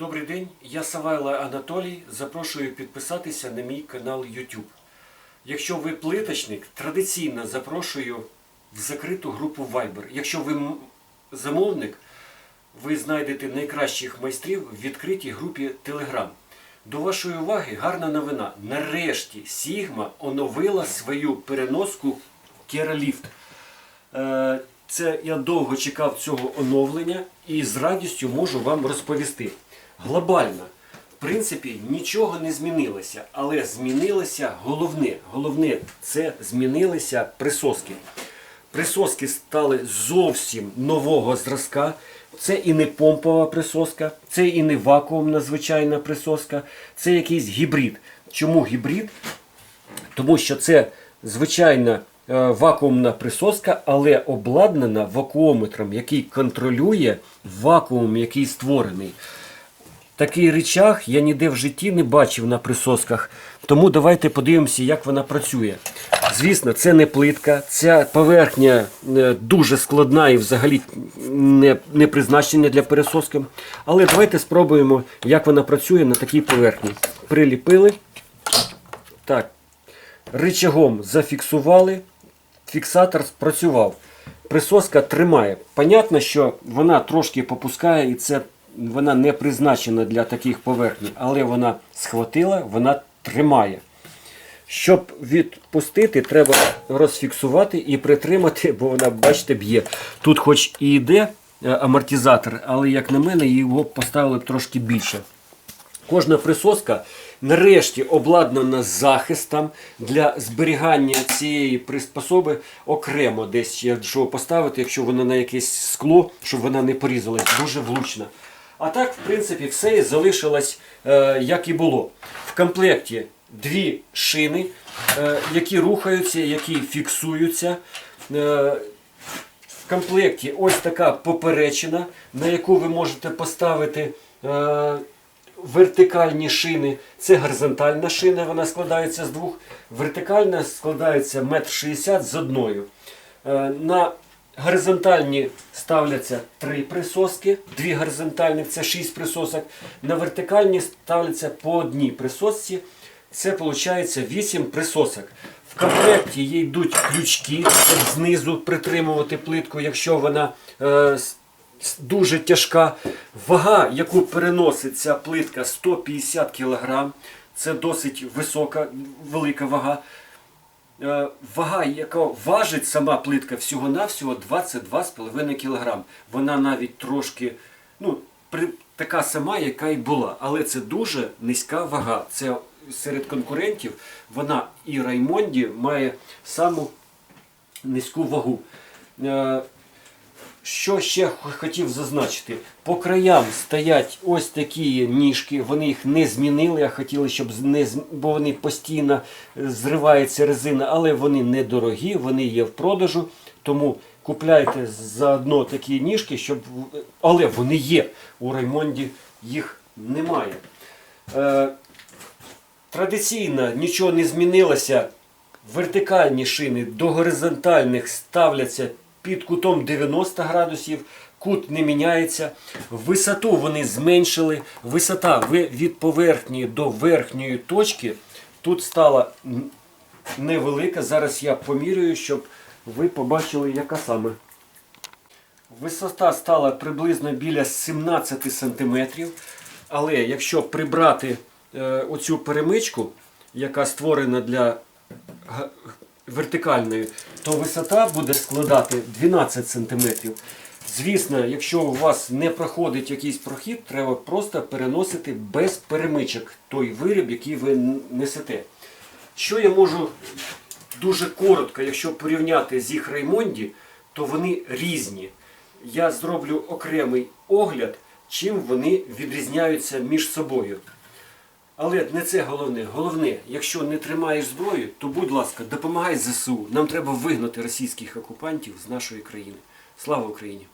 Добрий день, я Савайло Анатолій. Запрошую підписатися на мій канал YouTube. Якщо ви плиточник, традиційно запрошую в закриту групу Viber. Якщо ви замовник, ви знайдете найкращих майстрів в відкритій групі Telegram. До вашої уваги гарна новина. Нарешті Sigma оновила свою переноску Кераліфт. Е, Це я довго чекав цього оновлення і з радістю можу вам розповісти. Глобально, в принципі, нічого не змінилося, але змінилося головне. Головне це змінилися присоски. Присоски стали зовсім нового зразка. Це і не помпова присоска, це і не вакуумна звичайна присоска, це якийсь гібрид. Чому гібрид? Тому що це звичайна е, вакуумна присоска, але обладнана вакуометром, який контролює вакуум, який створений. Такий речах я ніде в житті не бачив на присосках. Тому давайте подивимося, як вона працює. Звісно, це не плитка, ця поверхня е, дуже складна і взагалі не, не призначена для пересоски. Але давайте спробуємо, як вона працює на такій поверхні. Приліпили. Так, рычагом зафіксували, фіксатор спрацював. Присоска тримає. Понятно, що вона трошки попускає і це вона не призначена для таких поверхній, але вона схватила, вона тримає. Щоб відпустити, треба розфіксувати і притримати, бо вона, бачите, б'є. Тут хоч і йде е, амортизатор, але, як на мене, його поставили б трошки більше. Кожна присоска нарешті обладнана захистом для зберігання цієї приспособи окремо десь, якщо поставити, якщо вона на якесь скло, щоб вона не порізалась, дуже влучна. А так, в принципі, все і залишилось е, як і було. В комплекті дві шини, е, які рухаються, які фіксуються. Е, в комплекті ось така поперечина, на яку ви можете поставити вертикальні шини. Це горизонтальна шина, вона складається з двох. Вертикальна складається 1,60 м з одною. На горизонтальні ставляться три присоски, дві горизонтальних це 6 присосок. На вертикальні ставляться по одній присосці. Це виходить 8 присосок. В комплекті їй йдуть крючки, щоб знизу притримувати плитку, якщо вона е, дуже тяжка. Вага, яку переносить ця плитка 150 кг. Це досить висока, велика вага. Е, Вага, яка важить сама плитка всього-навсього 22,5 кг. Вона навіть трошки, ну, така сама, яка й була. Але це дуже низька вага. Це серед конкурентів вона і Раймонді має саму низьку вагу. Е, що ще хотів зазначити? По краям стоять ось такі ніжки, вони їх не змінили, а хотіли, щоб не бо вони постійно е, зривається резина, але вони недорогі, вони є в продажу. Тому купляйте заодно такі ніжки, щоб але вони є. У Раймонді їх немає. Е, Традиційно нічого не змінилося. Вертикальні шини до горизонтальних ставляться під кутом 90 градусів, кут не міняється. Висоту вони зменшили. Висота від поверхні до верхньої точки тут стала невелика. Зараз я поміряю, щоб ви побачили, яка саме. Висота стала приблизно біля 17 см. Але якщо прибрати е, оцю перемичку, яка створена для вертикальної, то висота буде складати 12 см. Звісно, якщо у вас не проходить якийсь прохід, треба просто переносити без перемичок той виріб, який ви несете. Що я можу дуже коротко, якщо порівняти з їх Раймонді, то вони різні. Я зроблю окремий огляд, чим вони відрізняються між собою. Але не це головне. Головне, якщо не тримаєш зброю, то будь ласка, допомагай ЗСУ. Нам треба вигнати російських окупантів з нашої країни. Слава Україні!